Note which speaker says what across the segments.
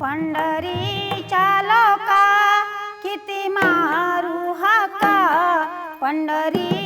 Speaker 1: पंढरीच्या लोका किती मारू हाका. पंढरी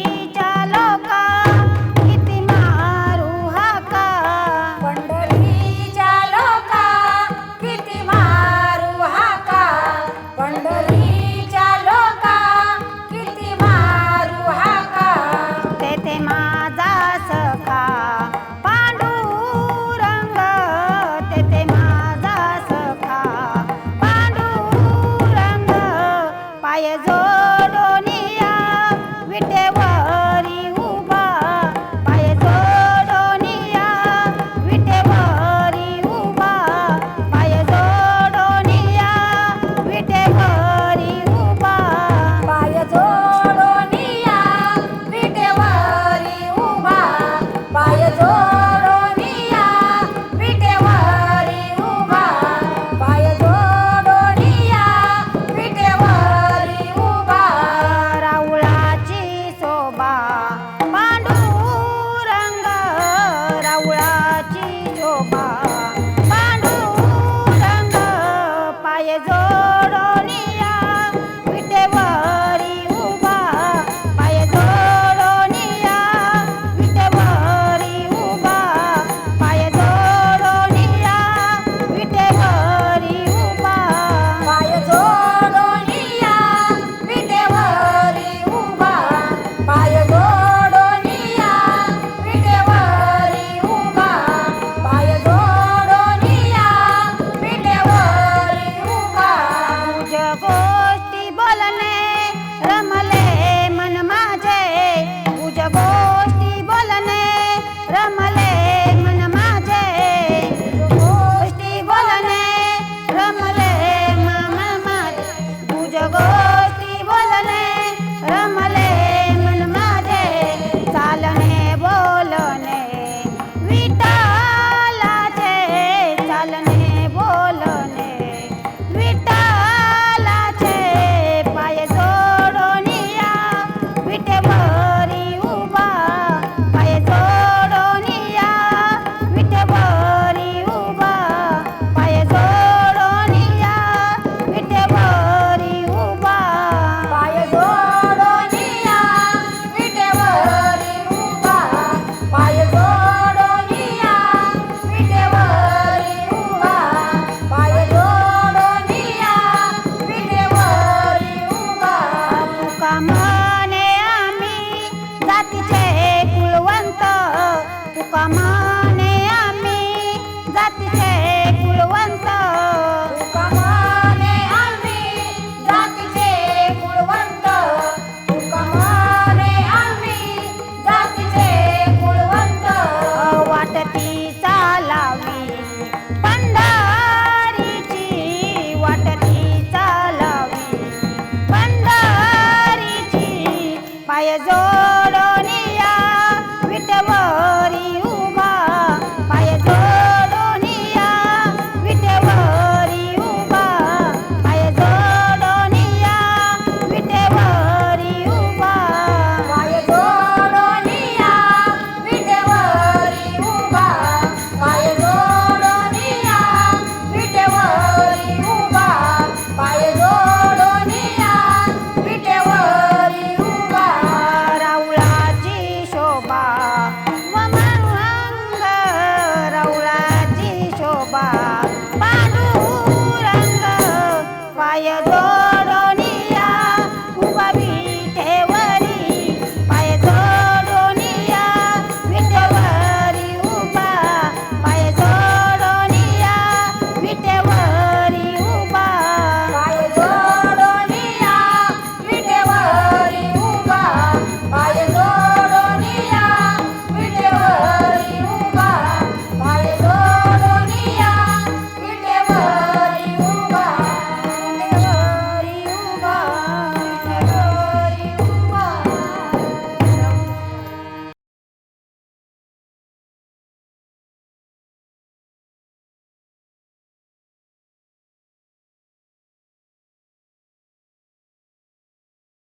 Speaker 1: Bye. तुकामाने आम्ही जातीचे कुलवंत.
Speaker 2: तुकामाने आम्ही जातीचे कुलवंत. तुकामाने आम्ही जातीचे कुलवंत.
Speaker 1: वाटती चालावी. पंढरीची वाटती चालावी. पंढरीची पायजो